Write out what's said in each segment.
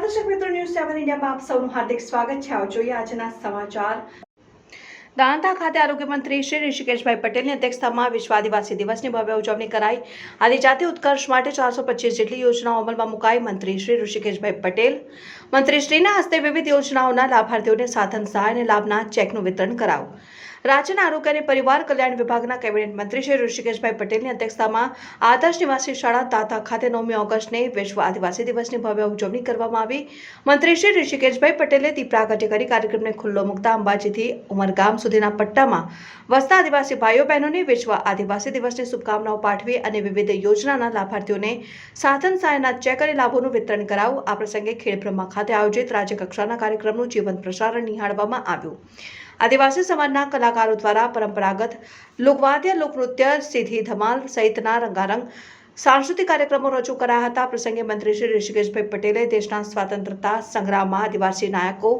ઇન્ડિયામાં આપ સૌનું હાર્દિક સ્વાગત છે. આવો જોઈએ આજના સમાચાર. દાંતા ખાતે આરોગ્ય મંત્રી શ્રી ઋષિકેશભાઈ પટેલની અધ્યક્ષતામાં વિશ્વ આદિવાસી દિવસની ભવ્ય ઉજવણી કરાઈ. આદિજાતિ ઉત્કર્ષ માટે ચારસો પચીસ જેટલી યોજનાઓ અમલમાં મુકાઈ મંત્રી શ્રી ઋષિકેશભાઈ પટેલ. મંત્રીશ્રીના હસ્તે વિવિધ યોજનાઓના લાભાર્થીઓને સાધન સહાય અને લાભના ચેકનું વિતરણ કરાવું રાજ્યના આરોગ્ય અને પરિવાર કલ્યાણ વિભાગના કેબિનેટ મંત્રી શ્રી ઋષિકેશભાઈ પટેલની અધ્યક્ષતામાં આદર્શ નિવાસી શાળા તાતા ખાતે નવમી ઓગસ્ટને વિશ્વ આદિવાસી દિવસની ભવ્ય ઉજવણી કરવામાં આવી. મંત્રી શ્રી ઋષિકેશભાઈ પટેલે દીપરાગટ્ય કરી કાર્યક્રમને ખુલ્લો મુકતા અંબાજીથી ઉમરગામ સુધીના પટ્ટામાં વસતા આદિવાસી ભાઈઓ બહેનોને વિશ્વ આદિવાસી દિવસની શુભકામનાઓ પાઠવી અને વિવિધ યોજનાના લાભાર્થીઓને સાધન સહાયના ચેક અને લાભોનું વિતરણ કરાવું. આ પ્રસંગે ખેડબ્રહ્મા ખાતે આયોજિત રાજ્યકક્ષાના કાર્યક્રમનું જીવંત પ્રસારણ નિહાળવામાં આવ્યું. આદિવાસી સમાજના કલાકારો દ્વારા પરંપરાગત લોકવાદ્ય, લોકનૃત્ય, સીધી ધમાલ સહિતના રંગારંગ સાંસ્કૃતિક કાર્યક્રમો રજૂ કરાયા હતા. પ્રસંગે મંત્રી શ્રી ઋષિકેશભાઈ પટેલે દેશના સ્વતંત્રતા સંગ્રામમાં આદિવાસી નાયકો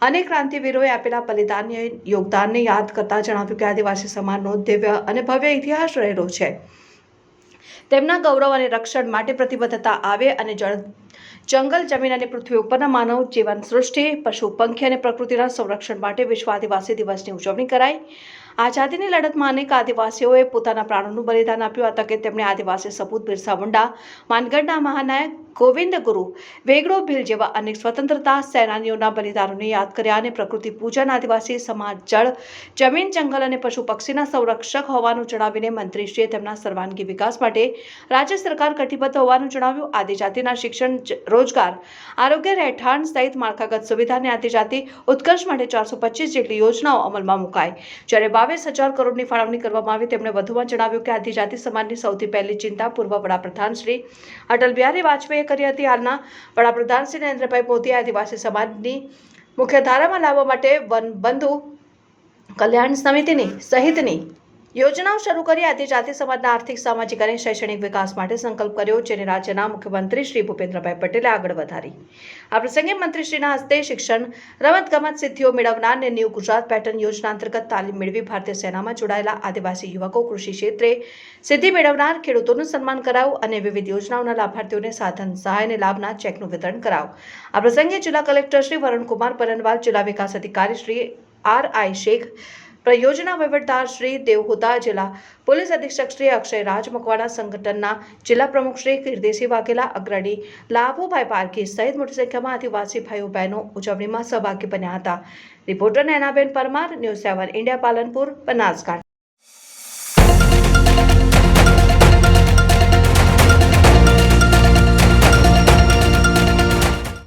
અને ક્રાંતિવીરોએ આપેલા બલિદાનને, યોગદાનને યાદ કરતા જણાવ્યું કે આદિવાસી સમાજનો દિવ્ય અને ભવ્ય ઇતિહાસ રહેલો છે. તેમના ગૌરવ અને રક્ષણ માટે પ્રતિબદ્ધતા આવે અને જળ જંગલ, જમીન અને પૃથ્વી ઉપરના માનવ જીવન સૃષ્ટિ, પશુ, પંખી અને પ્રકૃતિના સંરક્ષણ માટે વિશ્વ આદિવાસી દિવસની ઉજવણી કરાઈ. આઝાદીની લડતમાં અનેક આદિવાસીઓએ પોતાના પ્રાણોનું બલિદાન આપ્યું. આ તકે તેમણે આદિવાસી સપૂત બિરસા મુંડા, માનગઢના મહાનાયક ગોવિંદ ગુરુ, વેગડો ભીલ જેવા અનેક સ્વતંત્રતા સેનાનીઓના બલિદાનોને યાદ કર્યા અને પ્રકૃતિ પૂજન, આદિવાસી સમાજ, જળ, જમીન, જંગલ અને પશુ પક્ષીના સંરક્ષક હોવાનું જણાવીને મંત્રીશ્રીએ તેમના સર્વાંગી વિકાસ માટે રાજ્ય સરકાર કટિબદ્ધ હોવાનું જણાવ્યું. આદિજાતિના શિક્ષણ રોજગાર, આરોગ્ય રહેઠાણ સહિત માળખાગત સુવિધાને આદિજાતિ ઉત્કર્ષ માટે ચારસો જેટલી યોજનાઓ અમલમાં મુકાઈ. જ્યારે બાવીસ હજાર કરોડની ફાળવણી કરવામાં આવી. તેમણે વધુમાં જણાવ્યું કે આદિજાતિ સમાજની સૌથી પહેલી ચિંતા પૂર્વ વડાપ્રધાન શ્રી અટલ બિહારી વાજપેયીએ કરી હતી. હાલના વડાપ્રધાન શ્રી નરેન્દ્રભાઈ મોદીએ આદિવાસી સમાજની મુખ્યધારામાં લાવવા માટે વન બંધુ કલ્યાણ સમિતિની સહિતની યોજનાઓ શરૂ કરી આદિજાતિ સમાજના આર્થિક, સામાજિક અને શૈક્ષણિક વિકાસ માટે સંકલ્પ કર્યો, જેને રાજ્યના મુખ્યમંત્રી શ્રી ભૂપેન્દ્રભાઈ પટેલે આગળ વધારી. આ પ્રસંગે મંત્રીશ્રીના હસ્તે શિક્ષણ રમતગમત સિદ્ધિઓ મેળવનાર અને ન્યૂ ગુજરાત પેટર્ન યોજના અંતર્ગત તાલીમ મેળવી ભારતીય સેનામાં જોડાયેલા આદિવાસી યુવકો કૃષિ ક્ષેત્રે સિદ્ધિ મેળવનાર, ખેડૂતોનું સન્માન કરાવું અને વિવિધ યોજનાઓના લાભાર્થીઓને સાધન, સહાય અને લાભના ચેકનું વિતરણ કરાવું. આ પ્રસંગે જિલ્લા કલેક્ટર શ્રી વરુણકુમાર પરનવાલ જિલ્લા વિકાસ અધિકારી શ્રી આર આઈ શેખ પ્રયોજના વહીવટદાર શ્રી દેવહુદા જિલ્લા પોલીસ અધિક્ષક શ્રી અક્ષય રાજ મકવાણા, સંગઠનના જિલ્લા પ્રમુખ શ્રી કીર્તિસિંહ વાઘેલા, અગ્રણી લાભુભાઈ પારકી સહિત મોટી સંખ્યામાં આદિવાસી ભાઈઓ બહેનો ઉજવણીમાં સહભાગી બન્યા હતા. Reporter Nainaben Parmar, news seven India Palanpur, Banaskantha.